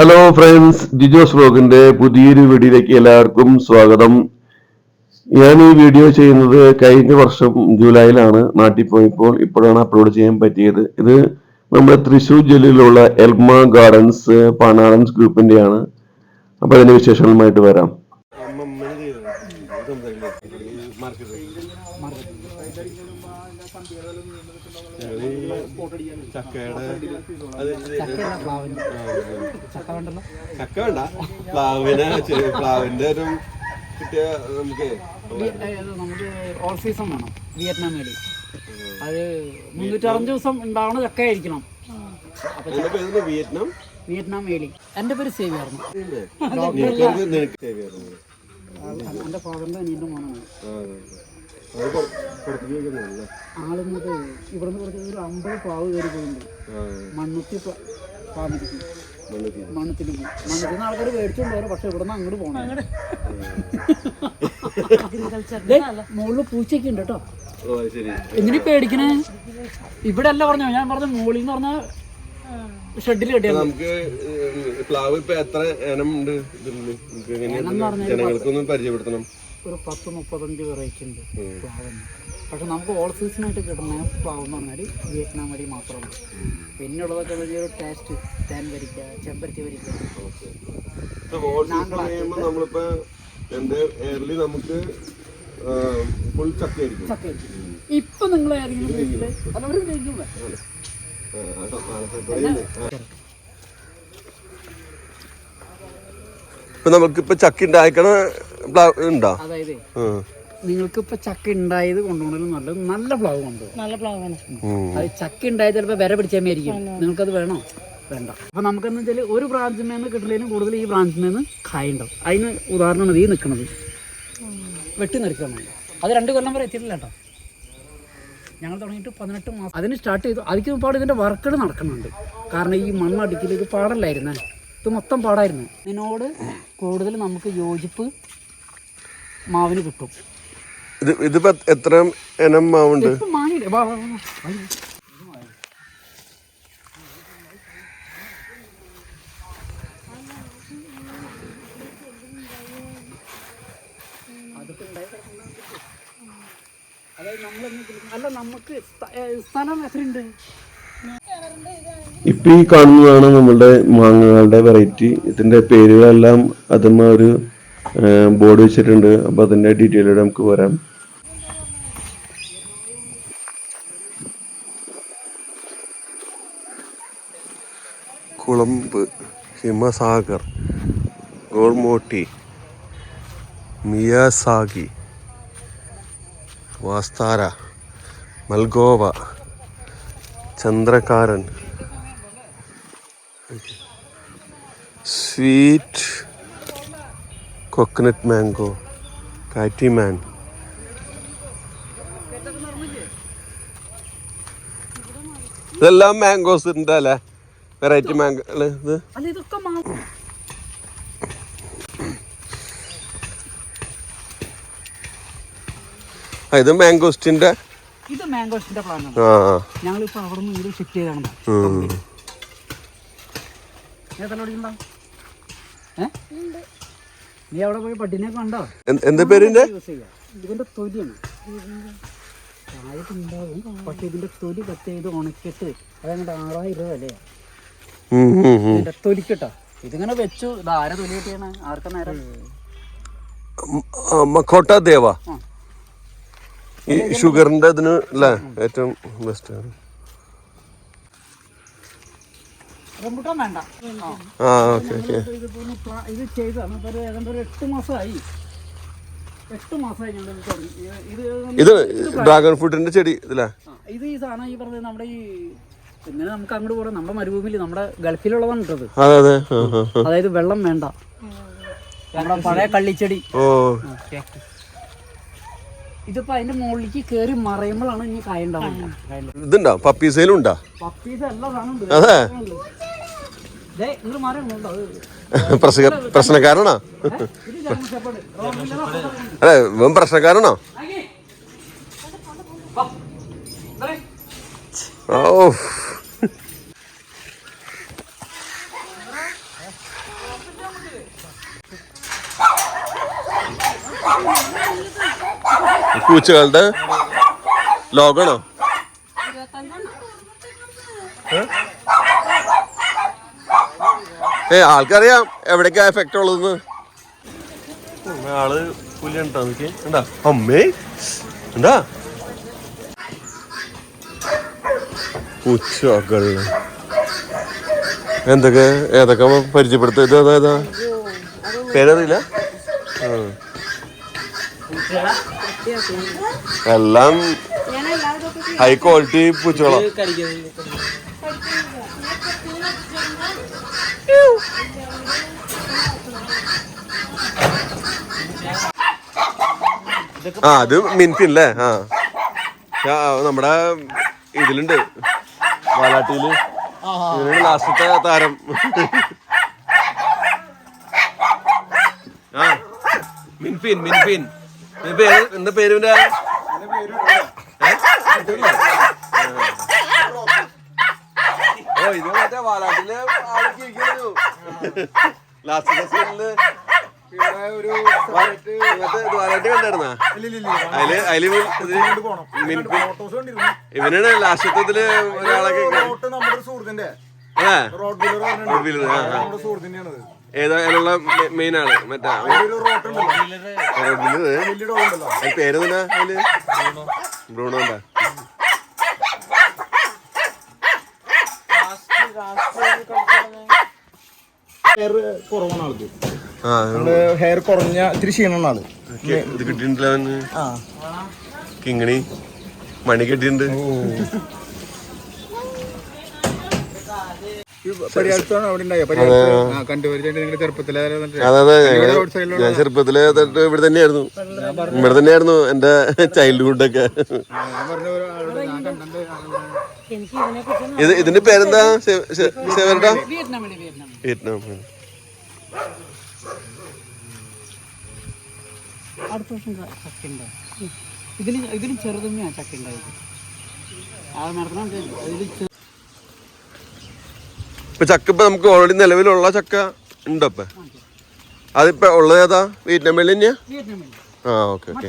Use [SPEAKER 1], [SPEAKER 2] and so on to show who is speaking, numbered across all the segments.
[SPEAKER 1] Hello friends Jijos ബ്ലോഗിന്റെ പുതിയൊരു വീഡിയോയിലേക്ക് എല്ലാവർക്കും സ്വാഗതം. ഞാൻ ഈ വീഡിയോ ചെയ്യുന്നത് കഴിഞ്ഞ വർഷം ജൂലൈയിലാണ് നാട്ടിൽ പോയപ്പോൾ ഇപ്പോഴാണ് അപ്ലോഡ് ചെയ്യാൻ പറ്റിയത്. ഇത് നമ്മുടെ തൃശ്ശൂർ ജില്ലയിലുള്ള എൽമ ഗാർഡൻസ് പാനാടൻസ് ഗ്രൂപ്പിന്റെയാണ്. അപ്പൊ അതിന്റെ വിശേഷങ്ങളുമായിട്ട് വരാം.
[SPEAKER 2] ചക്കയുടെ
[SPEAKER 3] ചക്ക
[SPEAKER 2] വേണ്ട പ്ലാവിനെ പ്ലാവിന്റെ ഒരു കിട്ടിയ നമുക്ക്
[SPEAKER 3] നമുക്ക് ഓൾ സീസൺ വേണം. വിയറ്റ്നാം വേണ്ടി അത് മുന്നൂറ്ററുപത് ദിവസം ഉണ്ടാവണ ചക്ക ആയിരിക്കണം
[SPEAKER 2] വിയറ്റ്നാം?
[SPEAKER 3] വിയറ്റ്നാം മേടി എന്റെ പേര് സേവിയായിരുന്നു. എന്റെ ഫാദറിന്റെ അനിയന്റെ മോനാണ്.
[SPEAKER 2] ആ, അത് പുറ- പുറത്തേക്ക് വെക്കുന്നതല്ലേ?
[SPEAKER 3] ആളിന്നിട്ട് ഇവിടുന്ന് കുറച്ച് ഒരു അമ്പത് പാവ് കയറി
[SPEAKER 2] പോയിട്ടുണ്ട്.
[SPEAKER 3] മണ്ണുത്തി
[SPEAKER 2] മണ്ണുത്തി.
[SPEAKER 3] മണ്ണത്തിലേക്ക് മണ്ണത്തിൽ ആൾക്കാർ മേടിച്ചോണ്ട് പക്ഷെ നിന്ന് അങ്ങോട്ട് പോകണം മുകളിൽ പൂച്ചയൊക്കെ ഉണ്ട് കേട്ടോ.
[SPEAKER 2] ഓ, ശരി.
[SPEAKER 3] എന്തിനീ പേടിക്കണേ? ഇവിടെ അല്ല പറഞ്ഞോ ഞാൻ പറഞ്ഞ മുകളിൽ എന്ന് പറഞ്ഞ ഷെഡിൽ കെട്ടിയാൽ
[SPEAKER 2] നമുക്ക് പ്ലാവ് ഇപ്പൊ എത്ര ഇനം ഉണ്ട് ജനങ്ങൾക്കൊന്നും പരിചയപ്പെടുത്തണം.
[SPEAKER 3] ഒരു പത്ത് മുപ്പത്തഞ്ച് വെറൈറ്റി ഉണ്ട് പ്ലാവുണ്ട് പക്ഷെ നമുക്ക് ഓൾ സീസണായിട്ട് കിട്ടുന്ന പ്ലാവ് എന്ന് പറഞ്ഞാൽ വിയറ്റ്നാം വഴി മാത്രമാണ് പിന്നെ ഉള്ളതൊക്കെ വലിയൊരു ടേസ്റ്റ് തേൻ വരിക്ക ചെമ്പരത്തി വരിക്ക
[SPEAKER 2] നമ്മളിപ്പോ എയർലി നമുക്ക് ഫുൾ
[SPEAKER 3] ഇപ്പൊ നിങ്ങൾ ഏതെങ്കിലും വീട്ടിൽ അതവരും കഴിക്കുമ്പോ.
[SPEAKER 2] ഇപ്പൊ നമുക്കിപ്പോ ചക്ക ഉണ്ടായിക്കണ പ്ലാവ് ഉണ്ടോ?
[SPEAKER 3] അതായത് നിങ്ങൾക്ക് ഇപ്പൊ ചക്ക ഉണ്ടായത് കൊണ്ടുപോകണമെങ്കിൽ നല്ലത് നല്ല പ്ലാവ് കൊണ്ടുപോകും
[SPEAKER 4] നല്ല പ്ലാവാണ്.
[SPEAKER 3] അത് ചക്ക ഉണ്ടായത് ചിലപ്പോൾ വിര പിടിച്ചായിരിക്കും നിങ്ങൾക്കത് വേണോ? വേണ്ട. അപ്പൊ നമുക്കെന്ന് വെച്ചാൽ ഒരു ബ്രാഞ്ചിൽ നിന്ന് കിട്ടുന്നതിന് കൂടുതൽ ഈ ബ്രാഞ്ചിൽ നിന്ന് കായുണ്ടാവും അതിന് ഉദാഹരണമാണ് ഈ നിൽക്കുന്നത് വെട്ടി നിൽക്കണം അത് രണ്ട് കൊല്ലം വരെ എത്തിയിട്ടില്ല കേട്ടോ. ഞങ്ങൾ തുടങ്ങിയിട്ട് പതിനെട്ട് മാസം അതിന് സ്റ്റാർട്ട് ചെയ്തു. അതിക്ക് പാട് ഇതിന്റെ വർക്കുകൾ നടക്കുന്നുണ്ട്. കാരണം ഈ മണ്ണടിക്കൽ ഇത് പാടല്ലായിരുന്നേ. ഇത് മൊത്തം പാടായിരുന്നു. ഇതിനോട് കൂടുതൽ നമുക്ക് യോജിപ്പ് മാവിന് കിട്ടും.
[SPEAKER 2] ഇത് ഇതിപ്പോ എത്ര ഇനം മാവുണ്ട്?
[SPEAKER 3] അല്ല നമുക്ക് സ്ഥലം എത്രയുണ്ട്
[SPEAKER 1] ഇപ്പൊ ഈ കാണുന്നതാണ് നമ്മളുടെ മാങ്ങകളുടെ വെറൈറ്റി ഇതിന്റെ പേരുകളെല്ലാം അതുമ്മ ഒരു ബോർഡ് വെച്ചിട്ടുണ്ട്. അപ്പൊ അതിന്റെ ഡീറ്റെയിലൂടെ നമുക്ക് വരാം.
[SPEAKER 2] കുളമ്പ് ഹിമസാഗർ ഗോൾമോട്ടി Miyazaki വാസ്താര Malgova Chandrakaran. Sweet coconut mango കാറ്റിമാൻ ഇതെല്ലാം മാംഗോസ് ഉണ്ട് അല്ലേ? വെറൈറ്റി മാംഗോ ഇത്?
[SPEAKER 3] അല്ല ഇതൊക്കെ മാ-
[SPEAKER 2] ആ, ഇത് മാംഗോസ്റ്റിന്റെ
[SPEAKER 3] ഇത് മാംഗോസിന്റെ പ്ലാനാണ്
[SPEAKER 2] ആ ആ.
[SPEAKER 3] ഞങ്ങളിപ്പോ അവിടെ നിന്ന് ഇത് ഷിഫ്റ്റ് ചെയ്താണ്. നീ അവിടെ പോയി പട്ടിനെ കണ്ടോ?
[SPEAKER 2] എന്ത്- പേരിന്റെ
[SPEAKER 3] ഇതിന്റെ തൊലിയാണ്. പക്ഷെ ഇതിന്റെ തൊലി കട്ട് ചെയ്ത് ഉണക്കിയിട്ട് അതങ്ങോട്ട് ആറായിരം രൂപ. ഇതിന്റെ തൊലിക്കട്ടോ. ഇതിങ്ങനെ വെച്ചു. ഇത് ആരെ തൊലി കിട്ടിയാണ്? ആർക്കാ നേരം?
[SPEAKER 2] മക്കോട്ട ദേവ. ഈ ഷുഗറിന്റെ ഇതിന് അല്ലേ ഏറ്റവും ബെസ്റ്റ്
[SPEAKER 3] റംബുട്ടാൻ വേണ്ട. ആ.
[SPEAKER 2] ആ ഓക്കെ ഓക്കെ.
[SPEAKER 3] ഇതിപ്പോ ഒന്ന് പ്ലാ- ഇത് ചെയ്താണ് ഇപ്പൊ ഒരു ഏതാണ്ട് ഒരു എട്ട് മാസമായി. എട്ട് മാസമായി ഞങ്ങൾ ഇത് തുടങ്ങി. ഇത് ഇത്
[SPEAKER 2] ഇത് ഡ്രാഗൺ ഫ്രൂട്ടിന്റെ ചെടി ഇതല്ലേ
[SPEAKER 3] ആ, ഇത് ഈ സാധനം ഈ പറഞ്ഞത് നമ്മുടെ ഈ എങ്ങനെ നമുക്ക് അങ്ങോട്ട് പോകാം നമ്മുടെ മരുഭൂമിയിൽ നമ്മുടെ ഗൾഫിലുള്ളതാണ് കേട്ടത്
[SPEAKER 2] അതെ അതെ. ആ, ആ, ആ.
[SPEAKER 3] അതായത് വെള്ളം വേണ്ട. നമ്മുടെ പഴയ കള്ളിച്ചെടി.
[SPEAKER 2] ഓ.
[SPEAKER 3] ഇതിപ്പോ അതിന്റെ മുകളിലേക്ക് കയറി മറയുമ്പോഴാണ് ഇനി കായ ഉണ്ടാവുന്നത്.
[SPEAKER 2] ഇതുണ്ടോ? പപ്പീസയിലും ഉണ്ടോ?
[SPEAKER 3] പപ്പീസ് എല്ലാ സാധനം ഉണ്ട്.
[SPEAKER 2] അതെ
[SPEAKER 3] പ്രശ്നക്കാരനാണോ അതെ വെറും പ്രശ്നക്കാരനാണോ
[SPEAKER 2] ഓ പൂച്ചകളുടെ ലോകണോ ആൾക്കറിയാം എവിടേക്കാ എഫക്റ്റ് ഉള്ളതെന്ന്. ആൾ നോക്കി ഉണ്ടാ അമ്മേ. ഉണ്ടാ എന്തൊക്കെ ഏതൊക്കെ പരിചയപ്പെടുത്ത? ഇത് അതായതാ പേരറിയില്ല. എല്ലാം ഹൈ ക്വാളിറ്റി പൂച്ചകളാ. ആ അത് മിൻപിൻ അല്ലേ ആ നമ്മുടെ ഇതിലുണ്ട്. വാലാട്ടിയിൽ. ലാസ്റ്റത്തെ താരം. ആ. മിൻഫിൻ മിൻഫിൻ. പേര് എന്താ പേര് ഇവന്റെ? ഏ? ഓ ഇത് മറ്റേ വാലാട്ടിലെ ആളൊക്കെ ഇരിക്കുന്നു ലാസ്റ്റത്തെ സീനിൽ മറ്റേ ഇത് വാലാട്ടി കണ്ടായിരുന്നാ? അതിൽ അതിൽ ഇവൻ ഇത് മിൻപിൻ ഇവനാണ് ലാസ്റ്റത്തിൽ ഒരാളൊക്കെ
[SPEAKER 4] നമ്മുടെ സുഹൃത്തിന്റെ. Road wheeler. നമ്മുടെ സുഹൃത്തിന്റെയാണത്.
[SPEAKER 2] ഏതാ അതിലുള്ള മെയിൻ ആൾ മറ്റേ പേര് തന്നെ അതിൽ ബ്രൂണോ ഉണ്ടാ
[SPEAKER 4] ഹെയർ കുറവാണ് ആൾക്ക്. ഹെയർ കുറഞ്ഞ ഇത്തിരി ക്ഷീണമാണ് ആൾ.
[SPEAKER 2] ഇത് കിട്ടിയിട്ടില്ല അവന്
[SPEAKER 4] ആ.
[SPEAKER 2] കിങ്ങിണി മണി കെട്ടിയിട്ടുണ്ട്.
[SPEAKER 4] അവിടെ ഉണ്ടായ കണ്ടുപരിച്ചായിട്ട് നിങ്ങളുടെ ചെറുപ്പത്തിലെ ലുള്ള
[SPEAKER 2] ഞാൻ ചെറുപ്പത്തിൽ തൊട്ട് ഇവിടെ തന്നെയായിരുന്നു. ഇവിടെ തന്നെയായിരുന്നു എന്റെ ചൈൽഡ്ഹുഡ് ഒക്കെ.
[SPEAKER 4] ഞാൻ പറഞ്ഞ ഒരാളുടെ ഞാൻ
[SPEAKER 2] ഇത് ഇതിന്റെ പേരെന്താ?
[SPEAKER 3] സേവരുടെ വിയറ്റ്നാം അടുത്ത വർഷം ചക്ക ഉണ്ടാവും ഇതിന് ഇതിന് ചെറുതന്നെയാണ് ചക്ക ഉണ്ടായത് ആ നടത്തണം അതിൽ
[SPEAKER 2] ഇപ്പൊ ചക്ക ഇപ്പൊ നമുക്ക് ഓൾറെഡി നിലവിലുള്ള ചക്ക ഉണ്ടോ ഇപ്പൊ? അതിപ്പോ ഉള്ളത് ഏതാ? വിയറ്റ്നാം മേലെ തന്നെയാ ആ ഓക്കെ ഓക്കെ.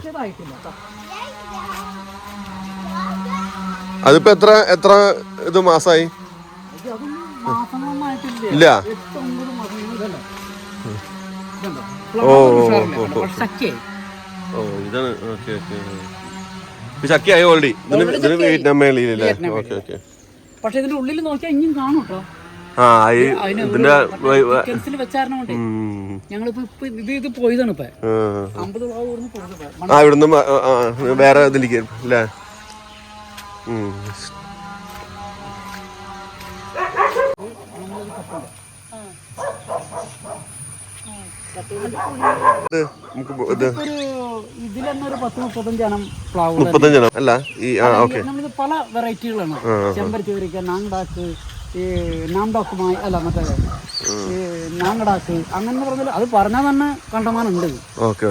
[SPEAKER 2] അതിപ്പോ എത്ര എത്ര ഇത് മാസായി? ഇല്ല? ഓ, ഓ, ഇതാണ് ഓക്കെ ഓക്കെ. ചക്കയായി ഓൾറെഡി? ഇതിന് വിയറ്റ്നാം മേളിയിലല്ലേ ഓക്കെ ഓക്കെ.
[SPEAKER 3] പക്ഷെ ഇതിന്റെ ഉള്ളിൽ നോക്കിയാൽ ഇനിയും കാണും കേട്ടോ.
[SPEAKER 2] ആ ഇതിന്റെ.
[SPEAKER 3] ഞങ്ങളിപ്പോ ഇത് പോയതാണ് ഇപ്പൊ.
[SPEAKER 2] ആ.
[SPEAKER 3] അമ്പത് ഇവിടുന്ന്
[SPEAKER 2] ആ വേറെ ഇതിലേക്ക് അല്ലേ?
[SPEAKER 3] പത്ത് പ്ലാവ്
[SPEAKER 2] മുപ്പത്തഞ്ചെണ്ണം അല്ല ഈ ആ ഓക്കെ.
[SPEAKER 3] നമ്മളിത് പല വെറൈറ്റികളാണ്. ചെമ്പരത്തി വരിക്ക ഈ നാംഡോക്കുമായി അല്ല മറ്റേ ഈ നാങ്കടാക്ക് അങ്ങനെ പറഞ്ഞാൽ അത് പറഞ്ഞാൽ തന്നെ കണ്ടമാനുണ്ട്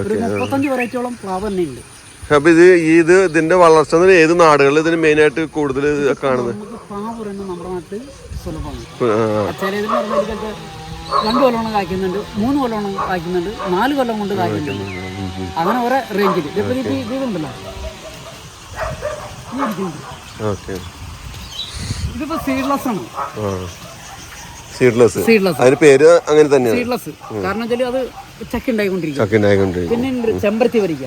[SPEAKER 3] ഒരു മുപ്പത്തഞ്ച് വെറൈറ്റിയോളം പ്ലാവ് തന്നെ ഉണ്ട്
[SPEAKER 2] അപ്പൊ ഇത് ഇത് ഇതിന്റെ വളർച്ച ഏത് നാടുകളിൽ ഇതിന് മെയിൻ ആയിട്ട് കൂടുതൽ കാണുന്നത്?
[SPEAKER 3] നമുക്ക് കൊല്ലം രണ്ട് കൊല്ലമാണ് കായ്ക്കുന്നുണ്ട് മൂന്ന് കൊല്ലമാണ് കായ്ക്കുന്നുണ്ട് നാല് കൊല്ലം കൊണ്ട് കായ്ക്കുന്നുണ്ട്. അങ്ങനെ ഓരോ റേഞ്ചിൽ ഇപ്പൊ ഇത് ഇത് ഇതുണ്ടല്ലോ. ഇതിപ്പോ സീഡ്ലെസ് ആണ്.
[SPEAKER 2] സീഡ്ലെസ് അതിന് പേര് അങ്ങനെ തന്നെയാണ്.
[SPEAKER 3] സീഡ്ലെസ് കാരണം വെച്ചാൽ അത് ചക്ക ഉണ്ടായിക്കൊണ്ടിരിക്കും
[SPEAKER 2] ചക്ക ഉണ്ടായിക്കൊണ്ടിരിക്കും
[SPEAKER 3] പിന്നെ ചെമ്പരത്തി വരിക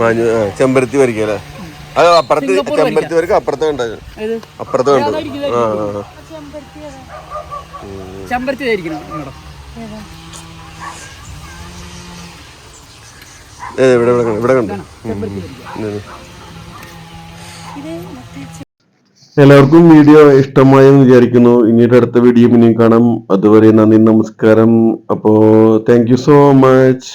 [SPEAKER 2] മാഞ്ഞു ആ, ചെമ്പരത്തി വരയ്ക്കല്ലേ അത് അപ്പുറത്ത് ചെമ്പരത്തി വരിക അപ്പുറത്ത്
[SPEAKER 3] ഇത്
[SPEAKER 2] അപ്പുറത്ത് കണ്ടു ആ.
[SPEAKER 3] ചെമ്പരത്തി
[SPEAKER 2] ഇവിടെ. ഇവിടെ കണ്ടു, ഇവിടെ കണ്ടു.
[SPEAKER 1] എല്ലാവർക്കും വീഡിയോ ഇഷ്ടമായെന്ന് വിചാരിക്കുന്നു. ഇനിയുടെ അടുത്ത വീഡിയോ പിന്നെയും കാണാം. അതുവരെ നന്ദി നമസ്കാരം. അപ്പോ താങ്ക് യു സോ മച്ച്